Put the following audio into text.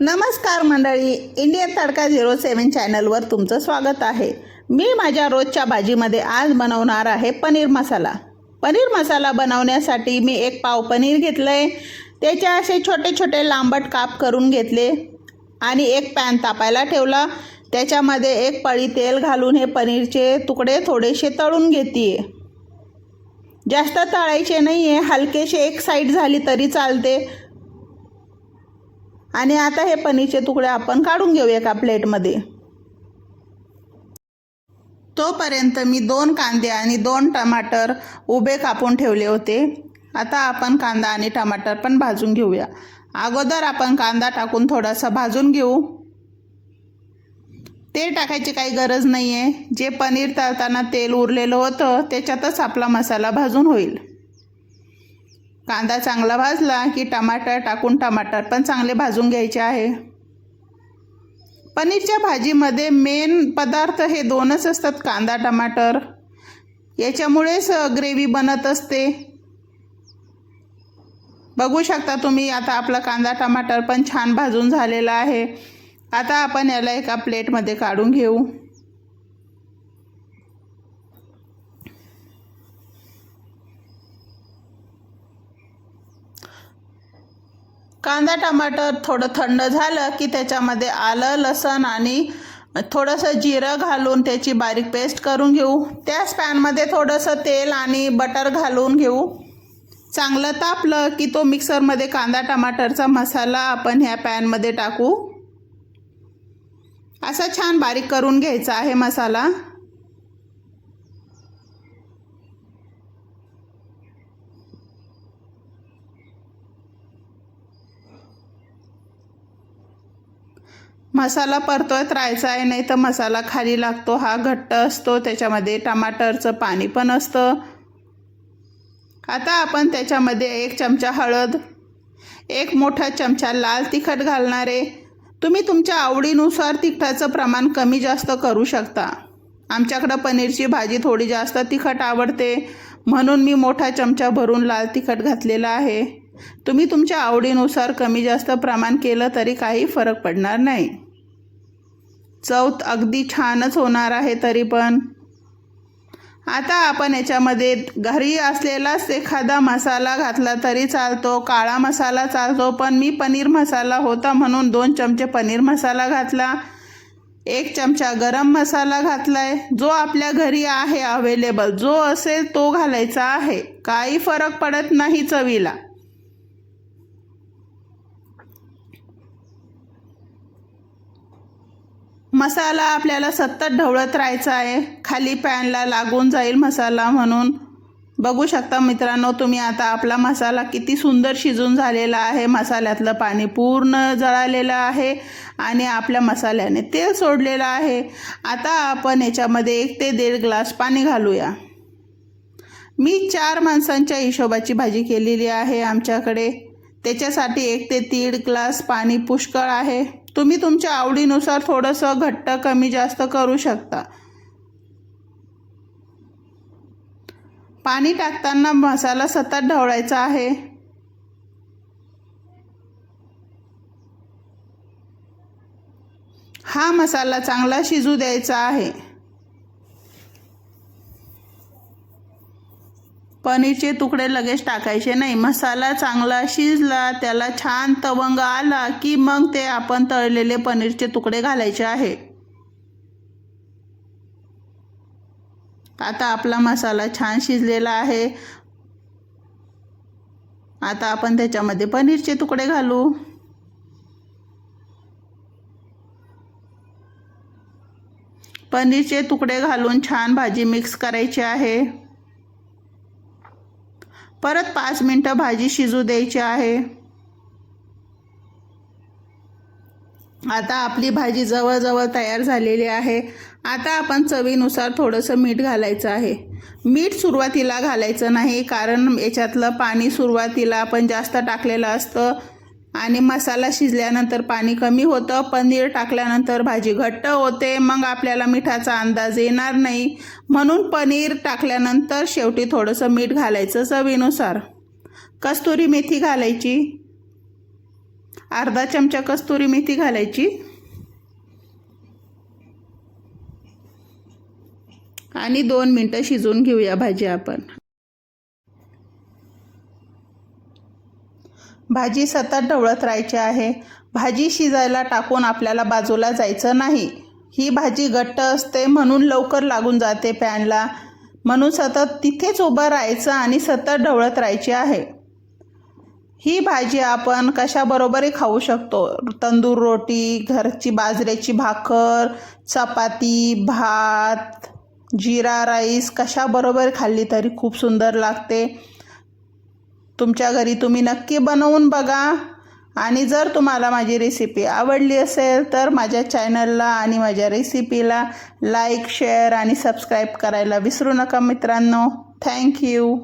नमस्कार मंडळी इंडियन तडका झिरो सेवन चॅनलवर तुमचं स्वागत आहे. मी माझ्या रोजच्या भाजीमध्ये आज बनवणार आहे पनीर मसाला. पनीर मसाला बनवण्यासाठी मी एक पाव पनीर घेतलं आहे त्याचे असे छोटे छोटे लांबट काप करून घेतले आणि एक पॅन तापायला ठेवला. त्याच्यामध्ये एक पळी तेल घालून हे पनीरचे तुकडे थोडेसे तळून घेते जास्त तळायचे नाही आहे हलकेसे एक साईड झाली तरी चालते. आणि आता हे पनीरचे तुकडे आपण काढून घेऊ एका प्लेटमध्ये. तोपर्यंत मी दोन कांदे आणि दोन टमाटर उभे कापून ठेवले होते. आता आपण कांदा आणि टमाटर पण भाजून घेऊया. अगोदर आपण कांदा टाकून थोडासा भाजून घेऊ. तेल टाकायची काही गरज नाही आहे जे पनीर तळताना तेल उरलेलं होतं त्याच्यातच आपला मसाला भाजून होईल. कांदा चांगला भाजला की टमाटर टाकून टमाटर पण चांगले भाजून घ्यायचे आहे. पनीरच्या भाजीमध्ये मेन पदार्थ हे दोनच असतात कांदा टमाटर. याच्यामुळेच ग्रेव्ही बनत असते. बघू शकता तुम्ही आता आपला कांदा टमाटर पण छान भाजून झालेला आहे. आता आपण याला एका प्लेटमध्ये काढून घेऊ. कांदा टमाटर थोडं थंड झालं की त्याच्यामध्ये आलं लसण आणि थोडंसं जिरं घालून त्याची बारीक पेस्ट करून घेऊ. त्याच पॅनमध्ये थोडंसं तेल आणि बटर घालून घेऊ. चांगलं तापलं की तो मिक्सरमध्ये कांदा टमाटरचा मसाला आपण ह्या पॅनमध्ये टाकू. असा छान बारीक करून घ्यायचा आहे मसाला. मसाला परतवत राहायचा आहे नाही तर मसाला खाली लागतो. हा घट्ट असतो त्याच्यामध्ये टमाटरचं पाणी पण असतं. आता आपण त्याच्यामध्ये एक चमचा हळद एक मोठा चमचा लाल तिखट घालणारे तुम्ही तुमच्या आवडीनुसार तिखटाचं प्रमाण कमी जास्त करू शकता. आमच्याकडं पनीरची भाजी थोडी जास्त तिखट आवडते. म्हणून मी मोठा चमचा भरून लाल तिखट घातलेला आहे. तुम्ही तुमच्या आवडीनुसार कमी जास्त प्रमाण केलं तरी काही फरक पडणार नाही. चौथ अगदी छानच होणार आहे तरी पण. आता आपण याच्यामध्ये घरी असलेलाच एखादा मसाला घातला तरी चालतो काळा मसाला चालतो पण मी पनीर मसाला होता म्हणून दोन चमचे पनीर मसाला घातला एक चमचा गरम मसाला घातला आहे जो आपल्या घरी आहे अवेलेबल जो असेल तो घालायचा आहे. काही फरक पडत नाही चवीला. मसाला आपल्याला सतत ढवळत राहायचा आहे. खाली पॅनला लागून जाईल मसाला म्हणून. बघू शकता मित्रांनो तुम्ही आता आपला मसाला किती सुंदर शिजून झालेला आहे. मसाल्यातलं पाणी पूर्ण जळालेलं आहे आणि आपल्या मसाल्याने तेल सोडलेलं आहे. आता आपण याच्यामध्ये एक ते दीड ग्लास पाणी घालूया. मी चार माणसांच्या हिशोबाची भाजी केलेली आहे आमच्याकडे. त्याच्यासाठी एक ते दीड ग्लास पाणी पुष्कळ आहे. तुम्ही तुमच्या आवडीनुसार थोडंसं घट्ट कमी जास्त करू शकता. पाणी टाकताना मसाला सतत ढवळायचा आहे. हा मसाला चांगला शिजू द्यायचा आहे. पनीरचे तुकडे लगेच टाकायचे नाही. मसाला चांगला शिजला त्याला छान तवंग आला की मग ते आपण तळलेले पनीरचे तुकडे घालायचे आहे. आता आपला मसाला छान शिजलेला आहे. आता आपण त्याच्यामध्ये पनीरचे तुकडे घालू. पनीरचे तुकडे घालून छान भाजी मिक्स करायची आहे. परत पाच मिनटं भाजी शिजू द्यायची आहे. आता आपली भाजी जवळजवळ तयार झालेली आहे. आता आपण चवीनुसार थोडंसं मीठ घालायचं आहे. मीठ सुरुवातीला घालायचं नाही कारण याच्यातलं पाणी सुरुवातीला आपण जास्त टाकलेलं असतं. आणि मसाला शिजल्यानंतर पाणी कमी होतं. पनीर टाकल्यानंतर भाजी घट्ट होते. मग आपल्याला मिठाचा अंदाज येणार नाही. म्हणून पनीर टाकल्यानंतर शेवटी थोडंसं मीठ घालायचं चवीनुसार. कस्तुरी मेथी घालायची. अर्धा चमचा कस्तुरी मेथी घालायची. आणि दोन मिनटं शिजवून घेऊया भाजी आपण. भाजी सतत ढवळत राहायची आहे. भाजी शिजायला टाकून आपल्याला बाजूला जायचं नाही. ही भाजी घट्ट असते म्हणून लवकर लागून जाते पॅनला. म्हणून सतत तिथेच उभं राहायचं आणि सतत ढवळत राहायची आहे. ही भाजी आपण कशाबरोबरही खाऊ शकतो? तंदूर रोटी घरची बाजऱ्याची भाकर चपाती भात जिरा राईस कशाबरोबर खाल्ली तरी खूप सुंदर लागते. तुमच्या घरी तुम्ही नक्की बनवून बघा. आणि जर तुम्हाला माझी रेसिपी आवडली असेल तर माझ्या चॅनलला आणि माझ्या रेसिपीला लाईक शेअर आणि सबस्क्राईब करायला विसरू नका मित्रांनो. थँक्यू